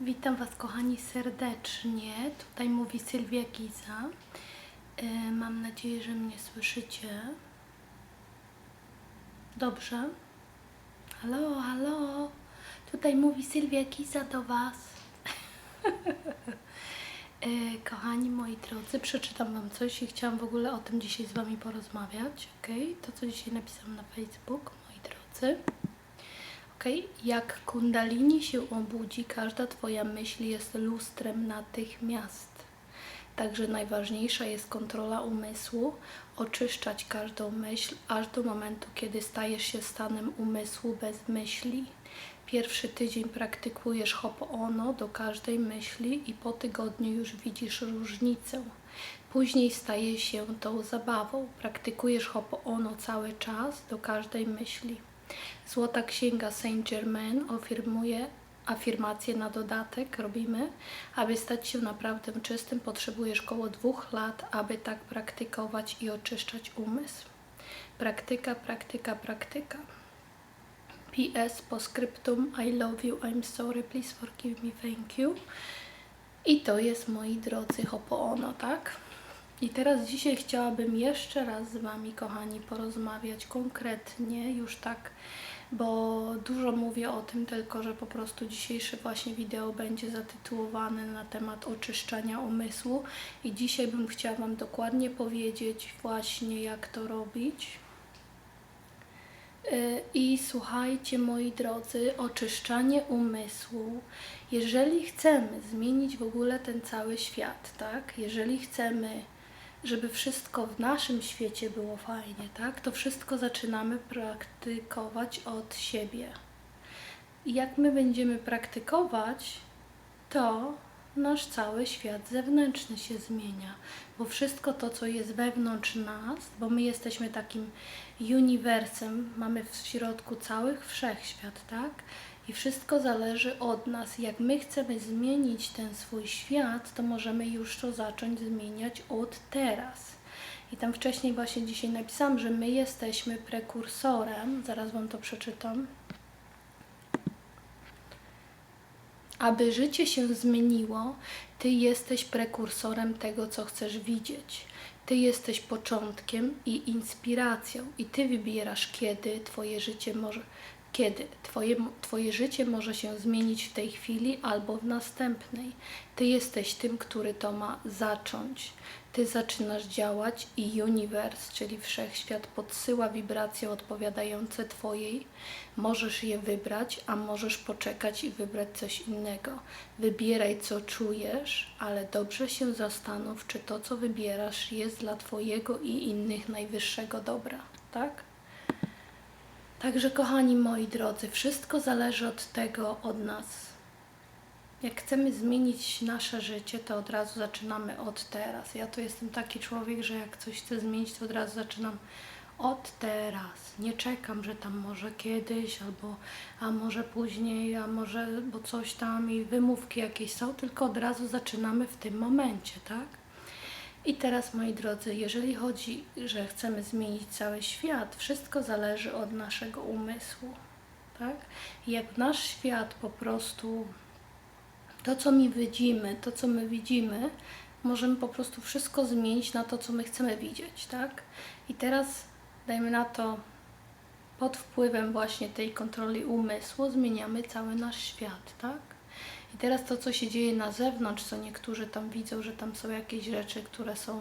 Witam Was kochani serdecznie. Tutaj mówi Sylwia Giza. E, Mam nadzieję, że mnie słyszycie. Dobrze? Halo, halo. Tutaj mówi Sylwia Giza do Was. E, Kochani moi drodzy, przeczytam Wam coś i chciałam w ogóle o tym dzisiaj z Wami porozmawiać. ok? To, co dzisiaj napisałam na Facebook, moi drodzy. Okej, Jak kundalini się obudzi, każda Twoja myśl jest lustrem natychmiast. Także najważniejsza jest kontrola umysłu, oczyszczać każdą myśl, aż do momentu, kiedy stajesz się stanem umysłu bez myśli. Pierwszy tydzień praktykujesz Ho'oponopono do każdej myśli i po tygodniu już widzisz różnicę. Później staje się to zabawą. Praktykujesz Ho'oponopono cały czas do każdej myśli. Złota Księga Saint Germain afirmuje afirmacje na dodatek robimy. Aby stać się naprawdę czystym, potrzebujesz około dwóch lat, aby tak praktykować i oczyszczać umysł. Praktyka, praktyka, praktyka. PS postscriptum I love you, I'm sorry, please forgive me, thank you. I to jest, moi drodzy, Ho'oponopono, tak? I teraz dzisiaj chciałabym jeszcze raz z Wami, kochani, porozmawiać konkretnie, już tak, bo dużo mówię o tym, tylko że po prostu dzisiejsze właśnie wideo będzie zatytułowane na temat oczyszczania umysłu i dzisiaj bym chciała Wam dokładnie powiedzieć właśnie, jak to robić. Y, I słuchajcie, moi drodzy, oczyszczanie umysłu. Jeżeli chcemy zmienić w ogóle ten cały świat, tak? Jeżeli chcemy, żeby wszystko w naszym świecie było fajnie, tak? To wszystko zaczynamy praktykować od siebie. I jak my będziemy praktykować, to nasz cały świat zewnętrzny się zmienia, bo wszystko to, co jest wewnątrz nas, bo my jesteśmy takim uniwersem, mamy w środku całych wszechświat, tak? I wszystko zależy od nas. Jak my chcemy zmienić ten swój świat, to możemy już to zacząć zmieniać od teraz. I tam wcześniej właśnie dzisiaj napisałam, że my jesteśmy prekursorem. Zaraz Wam to przeczytam. Aby życie się zmieniło, Ty jesteś prekursorem tego, co chcesz widzieć. Ty jesteś początkiem i inspiracją, i Ty wybierasz, kiedy Twoje życie może, kiedy twoje, twoje życie może się zmienić w tej chwili albo w następnej. Ty jesteś tym, który to ma zacząć. Ty zaczynasz działać i uniwers, czyli wszechświat, podsyła wibracje odpowiadające Twojej. Możesz je wybrać, a możesz poczekać i wybrać coś innego. Wybieraj, co czujesz, ale dobrze się zastanów, czy to, co wybierasz, jest dla Twojego i innych najwyższego dobra. Tak? Także, kochani moi drodzy, wszystko zależy od tego, od nas. Jak chcemy zmienić nasze życie, to od razu zaczynamy od teraz. Ja to jestem taki człowiek, że jak coś chcę zmienić, to od razu zaczynam od teraz. Nie czekam, że tam może kiedyś, albo a może później, a może, bo coś tam i wymówki jakieś są, tylko od razu zaczynamy w tym momencie, tak? I teraz, moi drodzy, jeżeli chodzi, że chcemy zmienić cały świat, wszystko zależy od naszego umysłu. Tak? Jak nasz świat po prostu, to co my widzimy, to co my widzimy, możemy po prostu wszystko zmienić na to, co my chcemy widzieć. Tak? I teraz dajmy na to, pod wpływem właśnie tej kontroli umysłu zmieniamy cały nasz świat. Tak? I teraz to, co się dzieje na zewnątrz, co niektórzy tam widzą, że tam są jakieś rzeczy, które są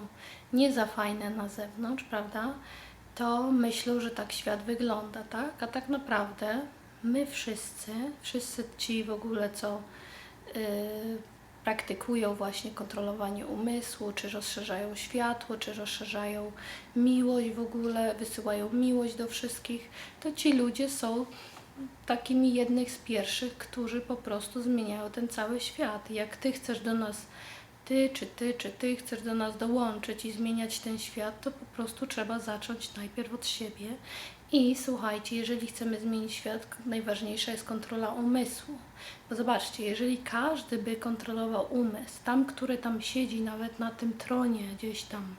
nie za fajne na zewnątrz, prawda? To myślą, że tak świat wygląda, tak? A tak naprawdę my wszyscy, wszyscy ci w ogóle, co yy, praktykują właśnie kontrolowanie umysłu, czy rozszerzają światło, czy rozszerzają miłość w ogóle, wysyłają miłość do wszystkich, to ci ludzie są takimi jednych z pierwszych, którzy po prostu zmieniają ten cały świat. Jak ty chcesz do nas, ty czy ty, czy ty chcesz do nas dołączyć i zmieniać ten świat, to po prostu trzeba zacząć najpierw od siebie. I słuchajcie, jeżeli chcemy zmienić świat, najważniejsza jest kontrola umysłu. Bo zobaczcie, jeżeli każdy by kontrolował umysł, tam, który tam siedzi, nawet na tym tronie gdzieś tam,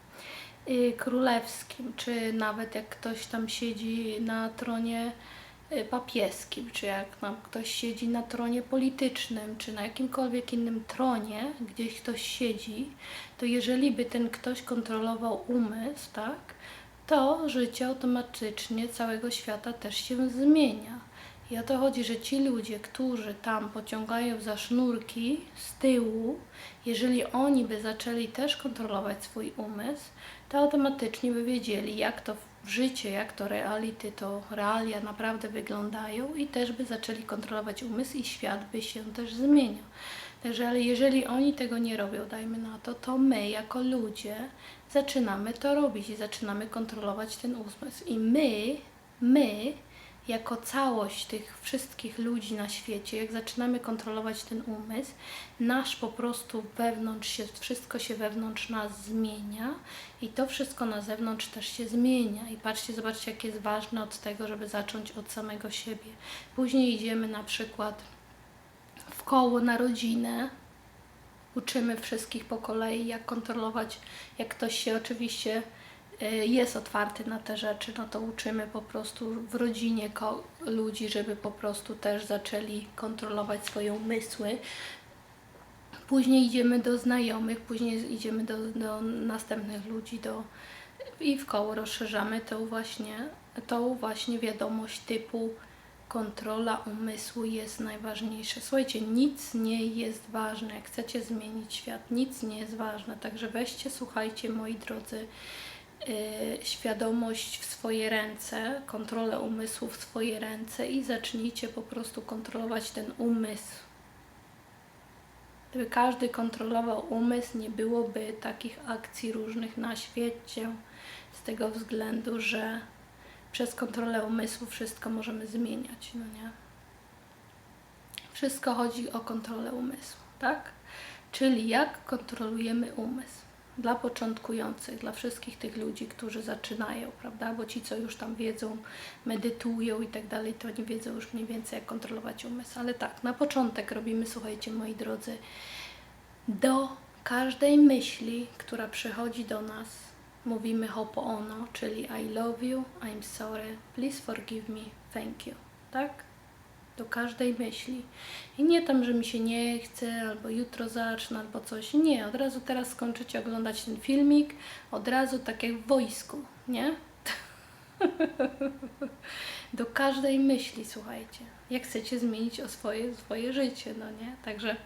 yy, królewskim, czy nawet jak ktoś tam siedzi na tronie y, papieskim, czy jak nam ktoś siedzi na tronie politycznym, czy na jakimkolwiek innym tronie, gdzieś ktoś siedzi, to jeżeli by ten ktoś kontrolował umysł, tak, to życie automatycznie całego świata też się zmienia. I o to chodzi, że ci ludzie, którzy tam pociągają za sznurki z tyłu, jeżeli oni by zaczęli też kontrolować swój umysł, to automatycznie by wiedzieli, jak to życie, jak to reality, to realia naprawdę wyglądają i też by zaczęli kontrolować umysł i świat by się też zmieniał. Także, ale jeżeli oni tego nie robią, dajmy na to, to my jako ludzie zaczynamy to robić i zaczynamy kontrolować ten umysł. I my, my, jako całość tych wszystkich ludzi na świecie, jak zaczynamy kontrolować ten umysł, nasz po prostu wewnątrz się, wszystko się wewnątrz nas zmienia i to wszystko na zewnątrz też się zmienia. I patrzcie, zobaczcie, jak jest ważne od tego, żeby zacząć od samego siebie. Później idziemy na przykład w koło na rodzinę, uczymy wszystkich po kolei, jak kontrolować, jak ktoś się oczywiście jest otwarty na te rzeczy, no to uczymy po prostu w rodzinie ludzi, żeby po prostu też zaczęli kontrolować swoje umysły. Później idziemy do znajomych, później idziemy do, do następnych ludzi, do, i w koło rozszerzamy tą właśnie, tą właśnie wiadomość typu kontrola umysłu jest najważniejsza. Słuchajcie, nic nie jest ważne. Jak chcecie zmienić świat, nic nie jest ważne. Także weźcie, słuchajcie, moi drodzy, świadomość w swoje ręce, kontrolę umysłu w swoje ręce i zacznijcie po prostu kontrolować ten umysł. Gdyby każdy kontrolował umysł, nie byłoby takich akcji różnych na świecie, z tego względu, że przez kontrolę umysłu wszystko możemy zmieniać, no nie? Wszystko chodzi o kontrolę umysłu, tak? Czyli jak kontrolujemy umysł. Dla początkujących, dla wszystkich tych ludzi, którzy zaczynają, prawda? Bo ci, co już tam wiedzą, medytują i tak dalej, to oni wiedzą już mniej więcej, jak kontrolować umysł. Ale tak, na początek robimy, słuchajcie, moi drodzy, do każdej myśli, która przychodzi do nas, mówimy hopo'ono, czyli I love you, I'm sorry, please forgive me, thank you. Tak? Do każdej myśli. I nie tam, że mi się nie chce, albo jutro zacznę, albo coś. Nie, od razu teraz skończycie oglądać ten filmik, od razu tak jak w wojsku, nie? Do każdej myśli, słuchajcie. Jak chcecie zmienić o swoje, swoje życie, no nie? Także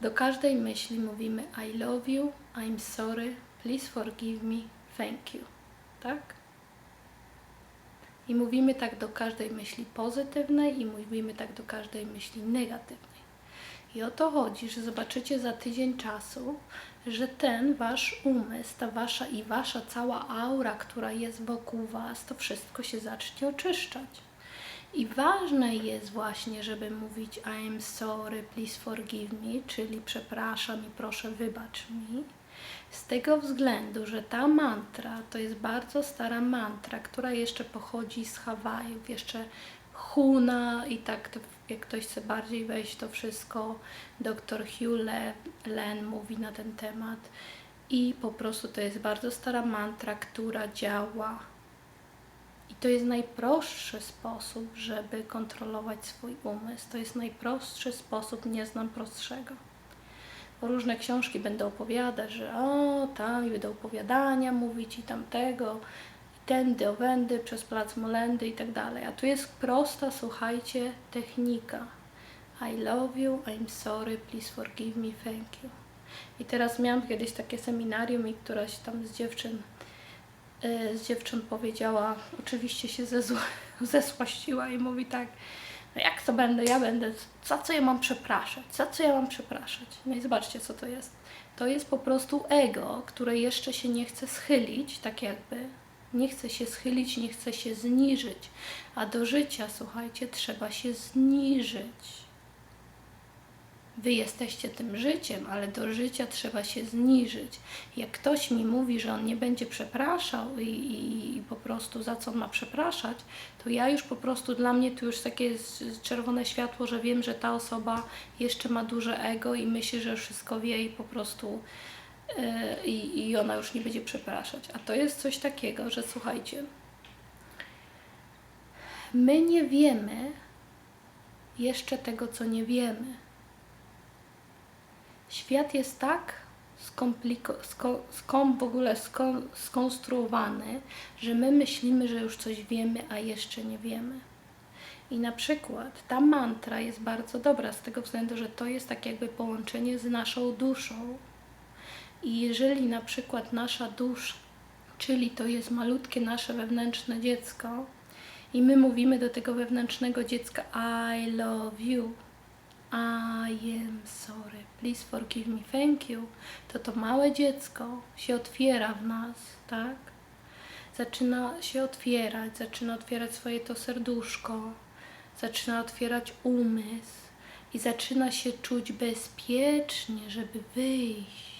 do każdej myśli mówimy I love you, I'm sorry, please forgive me, thank you. Tak? I mówimy tak do każdej myśli pozytywnej i mówimy tak do każdej myśli negatywnej. I o to chodzi, że zobaczycie za tydzień czasu, że ten wasz umysł, ta wasza i wasza cała aura, która jest wokół was, to wszystko się zacznie oczyszczać. I ważne jest właśnie, żeby mówić I am sorry, please forgive me, czyli przepraszam i proszę wybacz mi. Z tego względu, że ta mantra to jest bardzo stara mantra, która jeszcze pochodzi z Hawajów, jeszcze Huna i tak jak ktoś chce bardziej wejść to wszystko, dr Hugh Le, Len mówi na ten temat i po prostu to jest bardzo stara mantra, która działa i to jest najprostszy sposób, żeby kontrolować swój umysł. To jest najprostszy sposób, nie znam prostszego. Różne książki będą opowiadać, że o, tam i będą opowiadania mówić i tamtego, i tędy, owędy, przez plac Molendy i tak dalej. A tu jest prosta, słuchajcie, technika. I love you, I'm sorry, please forgive me, thank you. I teraz miałam kiedyś takie seminarium i któraś tam z dziewczyn y, z dziewczyn powiedziała, oczywiście się zezła, zesłaściła i mówi tak, jak to będę, ja będę, za co ja mam przepraszać, za co ja mam przepraszać. No i zobaczcie, co to jest. To jest po prostu ego, które jeszcze się nie chce schylić, tak jakby, nie chce się schylić, nie chce się zniżyć. A do życia, słuchajcie, trzeba się zniżyć. Wy jesteście tym życiem, ale do życia trzeba się zniżyć. Jak ktoś mi mówi, że on nie będzie przepraszał i, i, i po prostu za co on ma przepraszać, to ja już po prostu, dla mnie to już takie czerwone światło, że wiem, że ta osoba jeszcze ma duże ego i myśli, że wszystko wie i po prostu yy, i ona już nie będzie przepraszać. A to jest coś takiego, że słuchajcie, my nie wiemy jeszcze tego, co nie wiemy. Świat jest tak sko- skom- w ogóle sko- skonstruowany, że my myślimy, że już coś wiemy, a jeszcze nie wiemy. I na przykład ta mantra jest bardzo dobra z tego względu, że to jest tak jakby połączenie z naszą duszą. I jeżeli na przykład nasza dusza, czyli to jest malutkie nasze wewnętrzne dziecko, i my mówimy do tego wewnętrznego dziecka I love you, I am sorry, please forgive me, thank you, to to małe dziecko się otwiera w nas, tak? Zaczyna się otwierać, zaczyna otwierać swoje to serduszko, zaczyna otwierać umysł i zaczyna się czuć bezpiecznie, żeby wyjść,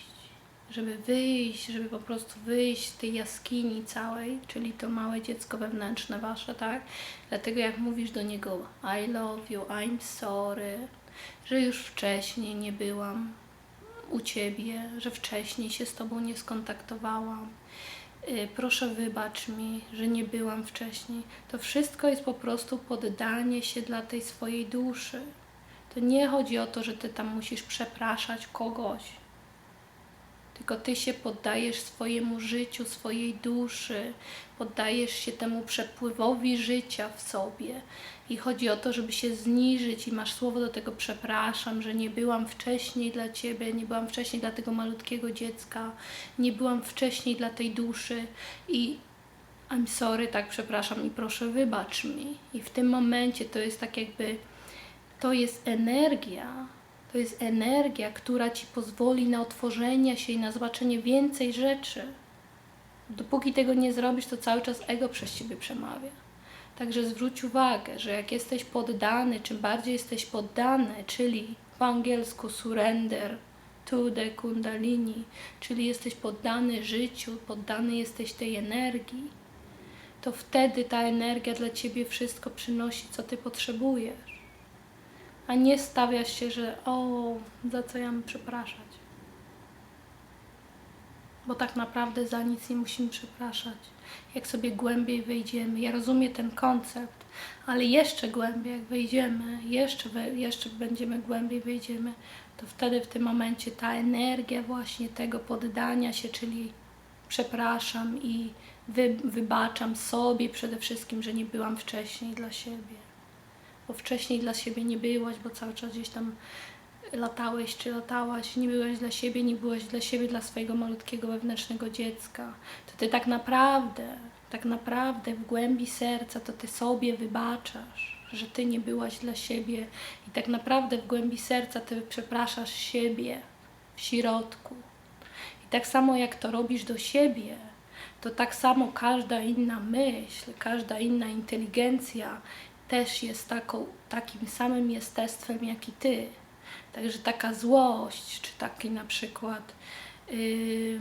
żeby wyjść, żeby po prostu wyjść z tej jaskini całej, czyli to małe dziecko wewnętrzne wasze, tak? Dlatego jak mówisz do niego I love you, I'm sorry, że już wcześniej nie byłam u ciebie, że wcześniej się z tobą nie skontaktowałam. Y, Proszę wybacz mi, że nie byłam wcześniej. To wszystko jest po prostu poddanie się dla tej swojej duszy. To nie chodzi o to, że ty tam musisz przepraszać kogoś. Tylko ty się poddajesz swojemu życiu, swojej duszy, poddajesz się temu przepływowi życia w sobie. I chodzi o to, żeby się zniżyć i masz słowo do tego przepraszam, że nie byłam wcześniej dla ciebie, nie byłam wcześniej dla tego malutkiego dziecka, nie byłam wcześniej dla tej duszy i I'm sorry, tak przepraszam i proszę wybacz mi. I w tym momencie to jest tak jakby to jest energia, to jest energia, która ci pozwoli na otworzenie się i na zobaczenie więcej rzeczy. Dopóki tego nie zrobisz, to cały czas ego przez ciebie przemawia. Także zwróć uwagę, że jak jesteś poddany, czym bardziej jesteś poddany, czyli po angielsku surrender to the kundalini, czyli jesteś poddany życiu, poddany jesteś tej energii, to wtedy ta energia dla ciebie wszystko przynosi, co ty potrzebujesz a nie stawiasz się, że o, za co ja mam przepraszać. Bo tak naprawdę za nic nie musimy przepraszać. Jak sobie głębiej wejdziemy, ja rozumiem ten koncept, ale jeszcze głębiej, jak wejdziemy, jeszcze, jeszcze będziemy głębiej wejdziemy, to wtedy w tym momencie ta energia właśnie tego poddania się, czyli przepraszam i wy, wybaczam sobie przede wszystkim, że nie byłam wcześniej dla siebie bo wcześniej dla siebie nie byłaś, bo cały czas gdzieś tam latałeś czy latałaś, nie byłaś dla siebie, nie byłaś dla siebie, dla swojego malutkiego wewnętrznego dziecka, to ty tak naprawdę, tak naprawdę w głębi serca to ty sobie wybaczasz, że ty nie byłaś dla siebie. I tak naprawdę w głębi serca ty przepraszasz siebie w środku. I tak samo jak to robisz do siebie, to tak samo każda inna myśl, każda inna inteligencja też jest taką, takim samym jestestwem jak i ty. Także taka złość, czy taki na przykład yy,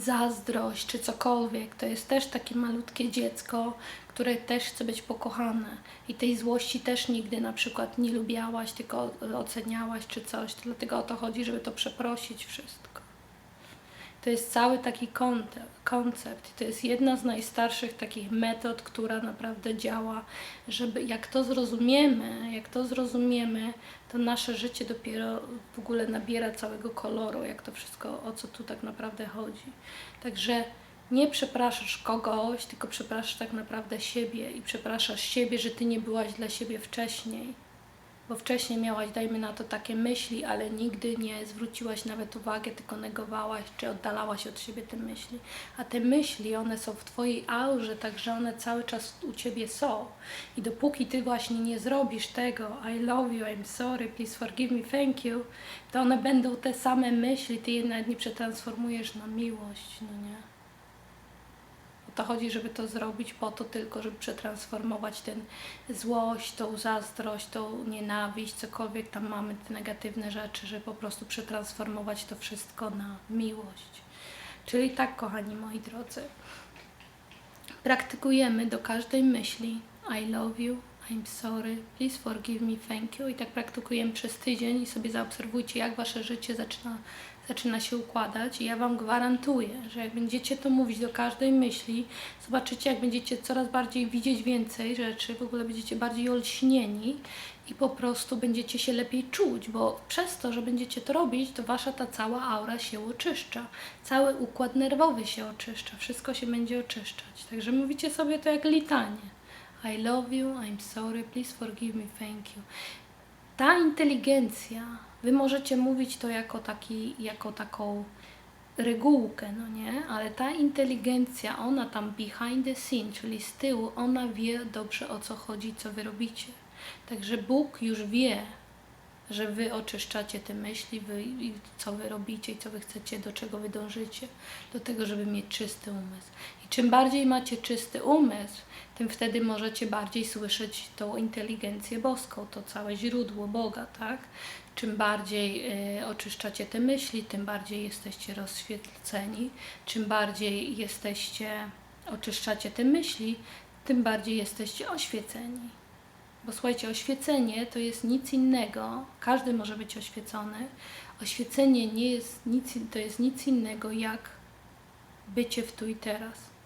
zazdrość, czy cokolwiek, to jest też takie malutkie dziecko, które też chce być pokochane. I tej złości też nigdy na przykład nie lubiałaś, tylko oceniałaś, czy coś. Dlatego o to chodzi, żeby to przeprosić wszystko. To jest cały taki koncept. To jest jedna z najstarszych takich metod, która naprawdę działa, żeby jak to zrozumiemy, jak to zrozumiemy, to nasze życie dopiero w ogóle nabiera całego koloru, jak to wszystko, o co tu tak naprawdę chodzi. Także nie przepraszasz kogoś, tylko przepraszasz tak naprawdę siebie i przepraszasz siebie, że ty nie byłaś dla siebie wcześniej bo wcześniej miałaś, dajmy na to, takie myśli, ale nigdy nie zwróciłaś nawet uwagę, tylko negowałaś, czy oddalałaś od siebie te myśli. A te myśli, one są w Twojej aurze, także one cały czas u Ciebie są. I dopóki Ty właśnie nie zrobisz tego, I love you, I'm sorry, please forgive me, thank you, to one będą te same myśli, Ty je nawet nie przetransformujesz na miłość, no nie? To chodzi, żeby to zrobić po to tylko, żeby przetransformować ten złość, tą zazdrość, tą nienawiść, cokolwiek tam mamy, te negatywne rzeczy, żeby po prostu przetransformować to wszystko na miłość. Czyli tak, kochani moi drodzy, praktykujemy do każdej myśli I love you, I'm sorry, please forgive me, thank you. I tak praktykujemy przez tydzień i sobie zaobserwujcie, jak wasze życie zaczyna, zaczyna się układać. I ja wam gwarantuję, że jak będziecie to mówić do każdej myśli, zobaczycie, jak będziecie coraz bardziej widzieć więcej rzeczy, w ogóle będziecie bardziej olśnieni i po prostu będziecie się lepiej czuć, bo przez to, że będziecie to robić, to wasza ta cała aura się oczyszcza. Cały układ nerwowy się oczyszcza, wszystko się będzie oczyszczać. Także mówicie sobie to jak litanie. I love you, I'm sorry, please forgive me, thank you. Ta inteligencja, wy możecie mówić to jako, taki, jako taką regułkę, no nie? Ale ta inteligencja, ona tam behind the scene, czyli z tyłu, ona wie dobrze o co chodzi, co wy robicie. Także Bóg już wie, że wy oczyszczacie te myśli, wy, co wy robicie i co wy chcecie, do czego wy dążycie, do tego, żeby mieć czysty umysł. Czym bardziej macie czysty umysł, tym wtedy możecie bardziej słyszeć tą inteligencję boską, to całe źródło Boga, tak? Czym bardziej y, oczyszczacie te myśli, tym bardziej jesteście rozświeceni, czym bardziej jesteście, oczyszczacie te myśli, tym bardziej jesteście oświeceni. Bo słuchajcie, oświecenie to jest nic innego, każdy może być oświecony. Oświecenie nie jest nic, to jest nic innego jak bycie w tu i teraz.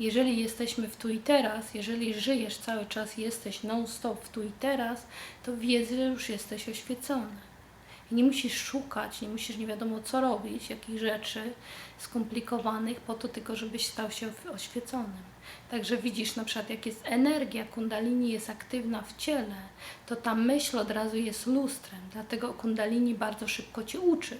Jeżeli jesteśmy w tu i teraz, jeżeli żyjesz cały czas, jesteś non-stop w tu i teraz, to wiedz, że już jesteś oświecony. I nie musisz szukać, nie musisz nie wiadomo co robić, jakich rzeczy skomplikowanych, po to tylko, żebyś stał się oświeconym. Także widzisz na przykład, jak jest energia kundalini jest aktywna w ciele, to ta myśl od razu jest lustrem, dlatego kundalini bardzo szybko Cię uczy.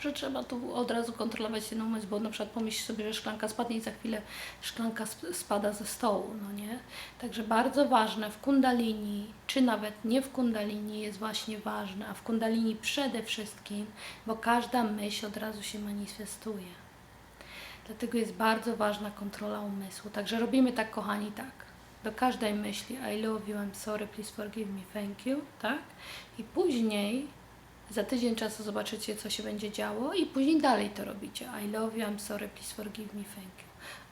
Że trzeba tu od razu kontrolować ten umysł, bo na przykład pomyśl sobie, że szklanka spadnie i za chwilę szklanka sp- spada ze stołu, no nie? Także bardzo ważne w kundalini, czy nawet nie w kundalini jest właśnie ważne, a w kundalini przede wszystkim, bo każda myśl od razu się manifestuje. Dlatego jest bardzo ważna kontrola umysłu. Także robimy tak, kochani, tak. Do każdej myśli I love you, I'm sorry, please forgive me, thank you, tak? I później za tydzień czasu zobaczycie, co się będzie działo i później dalej to robicie. I love you, I'm sorry, please forgive me, thank you.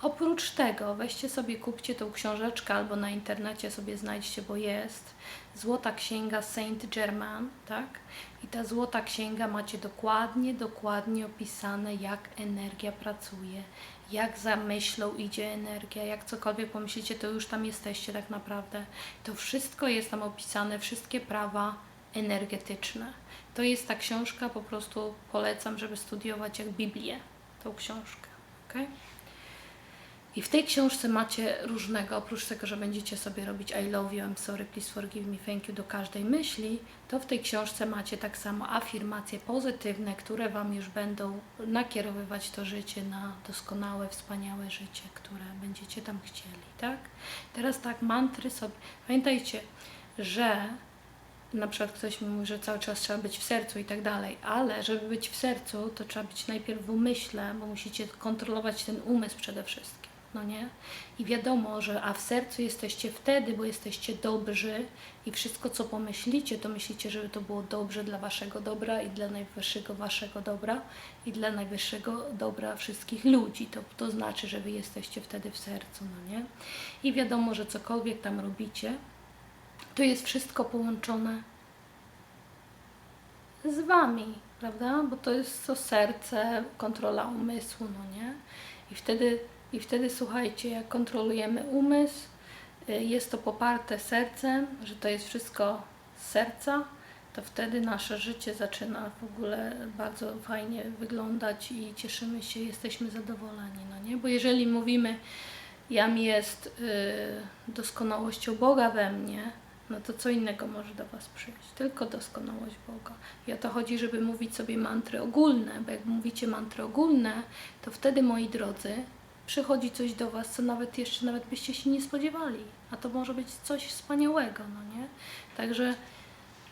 Oprócz tego weźcie sobie, kupcie tą książeczkę albo na internecie sobie znajdźcie, bo jest Złota Księga Saint Germain, tak? I ta Złota Księga macie dokładnie, dokładnie opisane, jak energia pracuje, jak za myślą idzie energia, jak cokolwiek pomyślicie, to już tam jesteście tak naprawdę. To wszystko jest tam opisane, wszystkie prawa energetyczne. To jest ta książka, po prostu polecam, żeby studiować jak Biblię, tą książkę. Okay? I w tej książce macie różnego, oprócz tego, że będziecie sobie robić I love you, I'm sorry, please forgive me, thank you do każdej myśli, to w tej książce macie tak samo afirmacje pozytywne, które Wam już będą nakierowywać to życie na doskonałe, wspaniałe życie, które będziecie tam chcieli, tak? Teraz tak, mantry sobie. Pamiętajcie, że na przykład ktoś mi mówi, że cały czas trzeba być w sercu i tak dalej, ale żeby być w sercu, to trzeba być najpierw w umyśle, bo musicie kontrolować ten umysł przede wszystkim, no nie? I wiadomo, że a w sercu jesteście wtedy, bo jesteście dobrzy i wszystko, co pomyślicie, to myślicie, żeby to było dobrze dla waszego dobra i dla najwyższego waszego dobra i dla najwyższego dobra wszystkich ludzi. To, to znaczy, że wy jesteście wtedy w sercu, no nie? I wiadomo, że cokolwiek tam robicie, to jest wszystko połączone z Wami, prawda? Bo to jest to serce, kontrola umysłu, no nie? I wtedy, i wtedy słuchajcie, jak kontrolujemy umysł, y, jest to poparte sercem, że to jest wszystko z serca, to wtedy nasze życie zaczyna w ogóle bardzo fajnie wyglądać i cieszymy się, jesteśmy zadowoleni, no nie? Bo jeżeli mówimy, jam jest y, doskonałością Boga we mnie, no to co innego może do Was przyjść? Tylko doskonałość Boga. I o to chodzi, żeby mówić sobie mantry ogólne, bo jak mówicie mantry ogólne, to wtedy, moi drodzy, przychodzi coś do Was, co nawet jeszcze nawet byście się nie spodziewali. A to może być coś wspaniałego, no nie? Także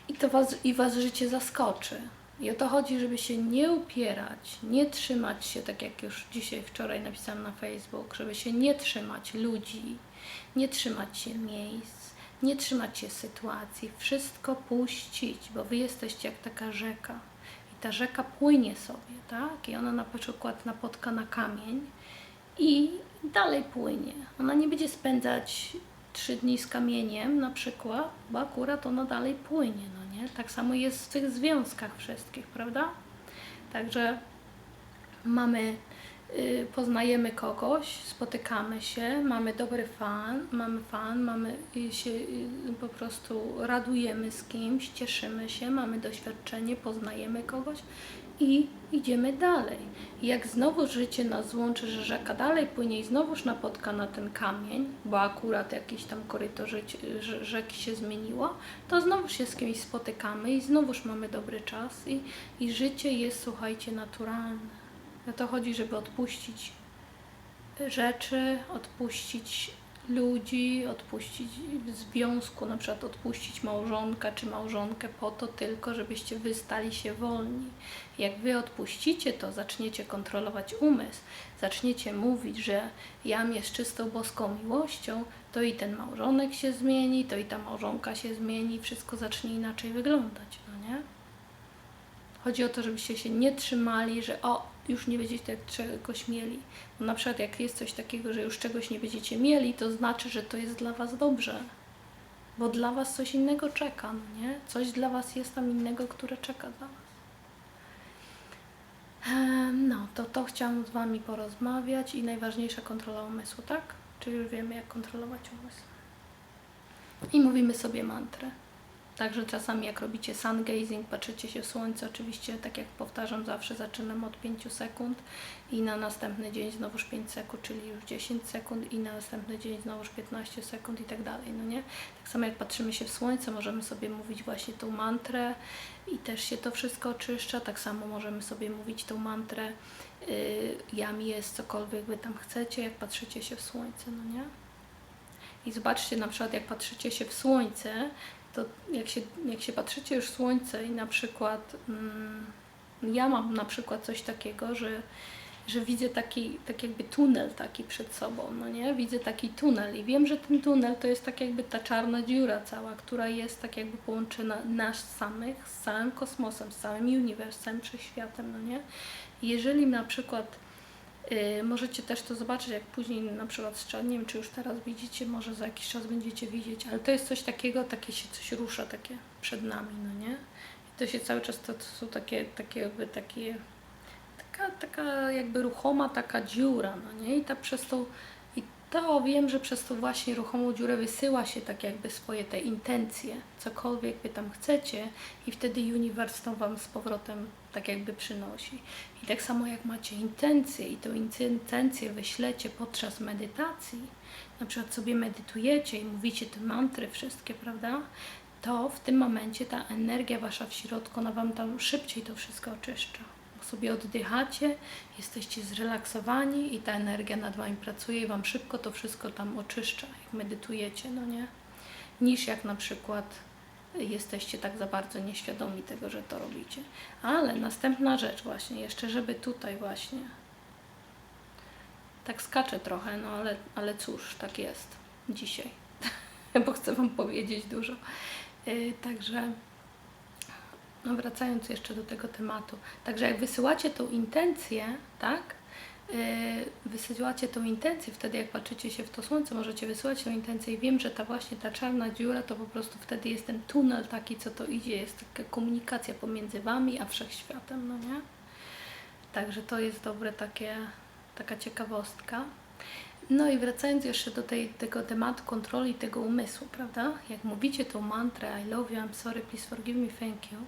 i to was, i Was życie zaskoczy. I o to chodzi, żeby się nie upierać, nie trzymać się, tak jak już dzisiaj, wczoraj napisałam na Facebook, żeby się nie trzymać ludzi, nie trzymać się miejsc, nie trzymać się sytuacji, wszystko puścić, bo wy jesteście jak taka rzeka. I ta rzeka płynie sobie, tak? I ona na przykład napotka na kamień i dalej płynie. Ona nie będzie spędzać trzy dni z kamieniem na przykład, bo akurat ono dalej płynie, no nie? Tak samo jest w tych związkach wszystkich, prawda? Także mamy, poznajemy kogoś, spotykamy się, mamy dobry fan, mamy fan, mamy y, się y, po prostu radujemy z kimś, cieszymy się, mamy doświadczenie, poznajemy kogoś i idziemy dalej. Jak znowu życie nas złączy, że rzeka dalej płynie i znowuż napotka na ten kamień, bo akurat jakiś tam koryto rzeki się zmieniło, to znowu się z kimś spotykamy i znowuż mamy dobry czas i, i życie jest, słuchajcie, naturalne. O to chodzi, żeby odpuścić rzeczy, odpuścić ludzi, odpuścić w związku, na przykład odpuścić małżonka czy małżonkę po to tylko, żebyście wy stali się wolni. Jak wy odpuścicie to, zaczniecie kontrolować umysł, zaczniecie mówić, że jam jest czystą boską miłością, to i ten małżonek się zmieni, to i ta małżonka się zmieni, wszystko zacznie inaczej wyglądać, no nie? Chodzi o to, żebyście się nie trzymali, że o, już nie będziecie czegoś mieli. Bo na przykład jak jest coś takiego, że już czegoś nie będziecie mieli, to znaczy, że to jest dla Was dobrze. Bo dla Was coś innego czeka, no nie? Coś dla Was jest tam innego, które czeka dla Was. No, to to chciałam z Wami porozmawiać i najważniejsza kontrola umysłu, tak? Czyli już wiemy, jak kontrolować umysł. I mówimy sobie mantrę. Także czasami jak robicie sun gazing, patrzycie się w słońce, oczywiście tak jak powtarzam zawsze zaczynam od 5 sekund i na następny dzień znowuż 5 sekund, czyli już 10 sekund i na następny dzień znowuż 15 sekund i tak dalej, no nie? Tak samo jak patrzymy się w słońce, możemy sobie mówić właśnie tą mantrę i też się to wszystko oczyszcza, tak samo możemy sobie mówić tą mantrę yy, jam jest cokolwiek Wy tam chcecie, jak patrzycie się w słońce, no nie? I zobaczcie na przykład, jak patrzycie się w słońce, to jak się, jak się patrzycie już słońce i na przykład mm, ja mam na przykład coś takiego, że, że widzę taki, tak jakby tunel taki przed sobą, no nie? Widzę taki tunel i wiem, że ten tunel to jest tak jakby ta czarna dziura cała, która jest tak jakby połączona nas samych z całym kosmosem, z całym całym wszechświatem, no nie? Jeżeli na przykład możecie też to zobaczyć, jak później na przykład nie wiem czy już teraz widzicie, może za jakiś czas będziecie widzieć, ale to jest coś takiego, takie się coś rusza takie przed nami, no nie? I to się cały czas, to, to są takie, takie jakby takie, taka, taka jakby ruchoma taka dziura, no nie? I ta przez tą, to wiem, że przez tą właśnie ruchomą dziurę wysyła się tak jakby swoje te intencje, cokolwiek Wy tam chcecie i wtedy uniwers to Wam z powrotem tak jakby przynosi. I tak samo jak macie intencje i tą intencję wyślecie podczas medytacji, na przykład sobie medytujecie i mówicie te mantry wszystkie, prawda? To w tym momencie ta energia wasza w środku, ona wam tam szybciej to wszystko oczyszcza. Sobie oddychacie, jesteście zrelaksowani i ta energia nad wami pracuje i wam szybko to wszystko tam oczyszcza, jak medytujecie, no nie? Niż jak na przykład jesteście tak za bardzo nieświadomi tego, że to robicie. Ale następna rzecz właśnie, jeszcze żeby tutaj właśnie tak skaczę trochę, no ale, ale cóż, tak jest dzisiaj, bo chcę Wam powiedzieć dużo. Yy, także no wracając jeszcze do tego tematu, także jak wysyłacie tą intencję, tak, yy, wysyłacie tą intencję, wtedy jak patrzycie się w to słońce, możecie wysyłać tą intencję i wiem, że ta właśnie ta czarna dziura to po prostu wtedy jest ten tunel taki, co to idzie, jest taka komunikacja pomiędzy Wami a Wszechświatem, no nie? Także to jest dobre takie, taka ciekawostka. No i wracając jeszcze do tej, tego tematu kontroli tego umysłu, prawda? Jak mówicie tą mantrę I love you, I'm sorry, please forgive me, thank you,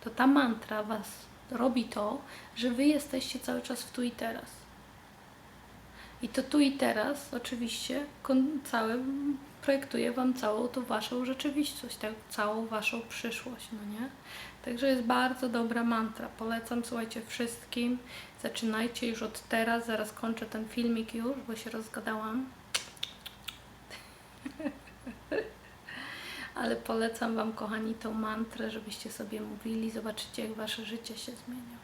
to ta mantra Was robi to, że Wy jesteście cały czas w tu i teraz. I to tu i teraz oczywiście całe projektuje Wam całą tą Waszą rzeczywistość, tak, całą Waszą przyszłość, no nie? Także jest bardzo dobra mantra. Polecam, słuchajcie, wszystkim. Zaczynajcie już od teraz, zaraz kończę ten filmik już, bo się rozgadałam. Ale polecam Wam, kochani, tą mantrę, żebyście sobie mówili. Zobaczycie, jak Wasze życie się zmienia.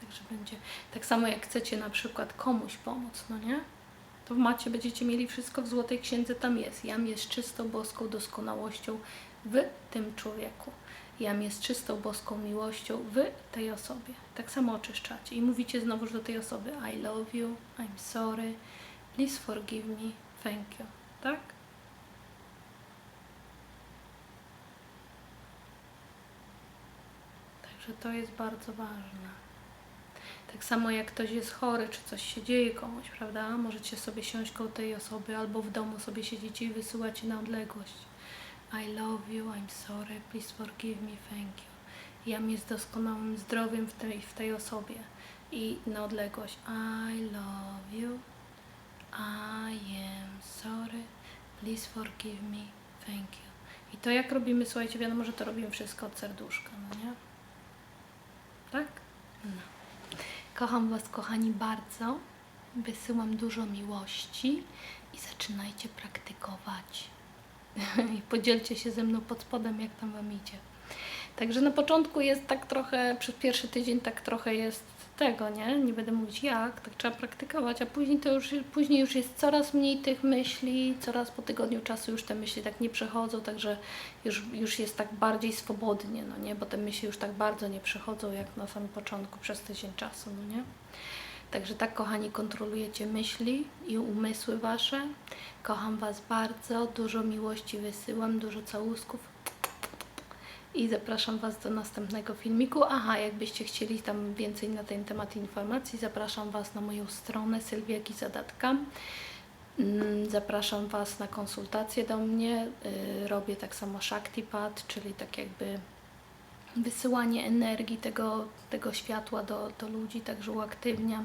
Także będzie tak samo, jak chcecie na przykład komuś pomóc, no nie? To macie, będziecie mieli wszystko w Złotej Księdze, tam jest. Jam jest czystą, boską doskonałością w tym człowieku. Jam jest czystą, boską miłością w tej osobie. Tak samo oczyszczacie i mówicie znowuż do tej osoby I love you, I'm sorry, please forgive me, thank you. Tak? Także to jest bardzo ważne. Tak samo jak ktoś jest chory, czy coś się dzieje komuś, prawda? Możecie sobie siąść koło tej osoby albo w domu sobie siedzicie i wysyłacie na odległość. I love you, I'm sorry, please forgive me, thank you. Jam jest doskonałym zdrowiem w tej, w tej osobie. I na odległość I love you, I am sorry, please forgive me, thank you. I to jak robimy, słuchajcie, wiadomo, że to robimy wszystko od serduszka, no nie? Tak? No. Kocham Was, kochani, bardzo. Wysyłam dużo miłości i zaczynajcie praktykować. I podzielcie się ze mną pod spodem, jak tam Wam idzie. Także na początku jest tak trochę, przez pierwszy tydzień tak trochę jest tego, nie? Nie będę mówić jak, tak trzeba praktykować, a później to już, później już jest coraz mniej tych myśli, coraz po tygodniu czasu już te myśli tak nie przechodzą, także już, już jest tak bardziej swobodnie, no nie? Bo te myśli już tak bardzo nie przechodzą jak na samym początku przez tydzień czasu, no nie? Także tak, kochani, kontrolujecie myśli i umysły wasze. Kocham Was bardzo, dużo miłości wysyłam, dużo całusków i zapraszam Was do następnego filmiku. Aha, jakbyście chcieli tam więcej na ten temat informacji, zapraszam Was na moją stronę Sylwia Gizadatka. Mm, Zapraszam Was na konsultacje do mnie. Y, Robię tak samo Shaktipat, czyli tak jakby wysyłanie energii tego, tego światła do, do ludzi, także uaktywniam,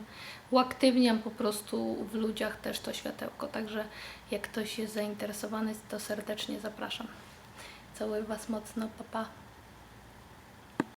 uaktywniam po prostu w ludziach też to światełko. Także jak ktoś jest zainteresowany, to serdecznie zapraszam. Całuję Was mocno, papa. Pa.